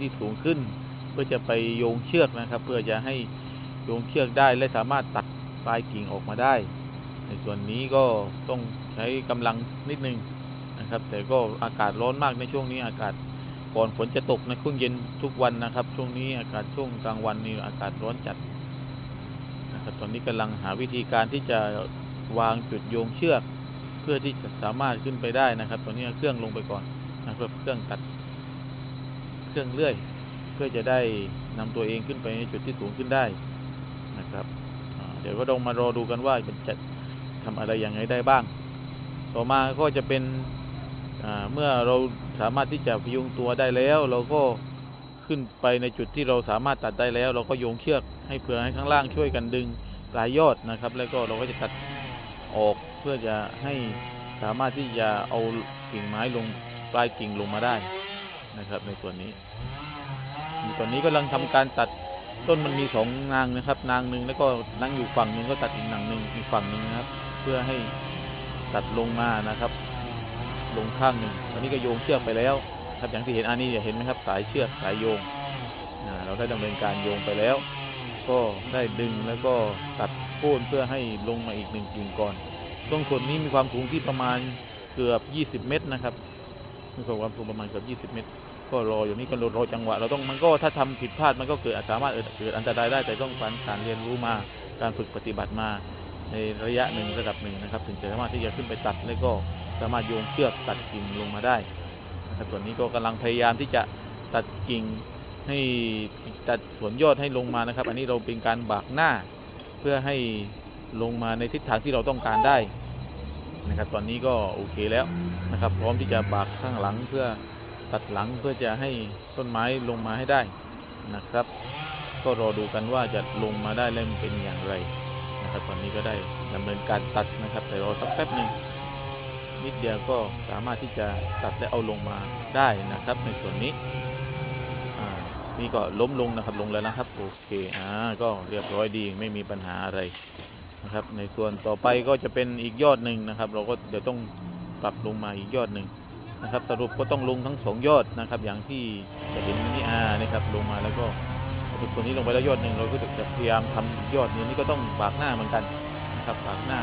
ที่สูงขึ้น เพื่อจะไปโยงเชือกนะครับ เพื่อจะให้โยงเชือกได้และสามารถตัดปลายกิ่งออกมาได้ ในส่วนนี้ก็ต้องใช้กำลังนิดนึงนะครับ แต่ก็อากาศร้อนมากในช่วงนี้อากาศก่อนฝนจะตกในช่วงเย็นทุกวันนะครับ ช่วงนี้อากาศช่วงกลางวันนี่อากาศร้อนจัดนะครับตอนนี้กำลังหาวิธีการที่จะวางจุดโยงเชือก เพื่อที่จะสามารถขึ้นไปได้นะครับ ตอนนี้เครื่องลงไปก่อนนะครับเครื่องตัด เครื่องเลื่อย เพื่อจะได้นำตัวเองขึ้นไปในจุดที่สูงขึ้นได้นะครับ เดี๋ยวก็ต้องมารอดูกันว่ามันจะทำอะไรอย่างไรได้บ้าง ต่อมาก็จะเป็นเมื่อเราสามารถที่จะพยุงตัวได้แล้ว เราก็ขึ้นไปในจุดที่เราสามารถตัดได้แล้ว เราก็โยงเชือกให้เพื่อให้ข้างล่างช่วยกันดึงปลายยอดนะครับ แล้วก็เราก็จะตัดออกเพื่อจะให้สามารถที่จะเอากิ่งไม้ลงปลายกิ่งลงมาได้ นะครับ ในส่วนนี้ตอนนี้กำลังทำการตัดต้นมันมีสองนางนะครับ นางหนึ่งแล้วก็นั่งอยู่ฝั่งหนึ่งก็ตัดอีกนางหนึ่งอีกฝั่งหนึ่งนะครับ เพื่อให้ตัดลงมานะครับ ลงข้างหนึ่งตอนนี้ก็โยงเชือกไปแล้วครับอย่างที่เห็นอันนี้เห็นไหมครับสายเชือกสายโยงเราได้ดำเนินการโยงไปแล้ว ก็ได้ดึงแล้วก็ตัดโค่นเพื่อให้ลงมาอีกหนึ่งกิ่งก่อนต้นขนนี้มีความสูงที่ประมาณเกือบ 20 เมตรนะครับมีความสูงประมาณเกือบ 20 เมตร ก็รออยู่นี่ก็รอจังหวะ เราต้องมันก็ถ้าทำผิดพลาดมันก็เกิดสามารถเกิดอันตรายได้แต่ต้องการการเรียนรู้มาการฝึกปฏิบัติมาในระยะหนึ่งระดับหนึ่งนะครับ ถึงจะสามารถที่จะขึ้นไปตัด แล้วก็สามารถโยงเชือกตัดกิ่งลงมาได้นะครับส่วนนี้ก็กำลังพยายามที่จะตัดกิ่งให้ตัดส่วนยอดให้ลงมานะครับ อันนี้เราเป็นการบากหน้า เพื่อให้ลงมาในทิศทางที่เราต้องการได้นะครับ ตอนนี้ก็โอเคแล้วนะครับ พร้อมที่จะบากข้างหลังเพื่อ ตัดหลังเพื่อจะให้ต้นไม้ลงมาให้ได้นะครับ ก็รอดูกันว่าจะลงมาได้แล้วมันเป็นอย่างไรนะครับ ตอนนี้ก็ได้ดำเนินการตัดนะครับ แต่รอสักแป๊บหนึ่งนิดเดียวก็สามารถที่จะตัดและเอาลงมาได้นะครับ ในส่วนนี้นี่ก็ล้มลงนะครับลงแล้วนะครับโอเคอ่าก็เรียบร้อยดีไม่มีปัญหาอะไรนะครับ ในส่วนต่อไปก็จะเป็นอีกยอดหนึ่งนะครับ เราก็เดี๋ยวต้องปรับลงมาอีกยอดหนึ่ง นะครับสรุปก็ต้องลงทั้งสองยอดนะครับ อย่างที่จะเห็นนี่อานะครับลงมาแล้วก็ตัวนี้ลงไปแล้วยอดหนึ่งเราก็จะพยายามทำยอดนี้นี่ก็ต้องปากหน้าเหมือนกันนะครับปากหน้า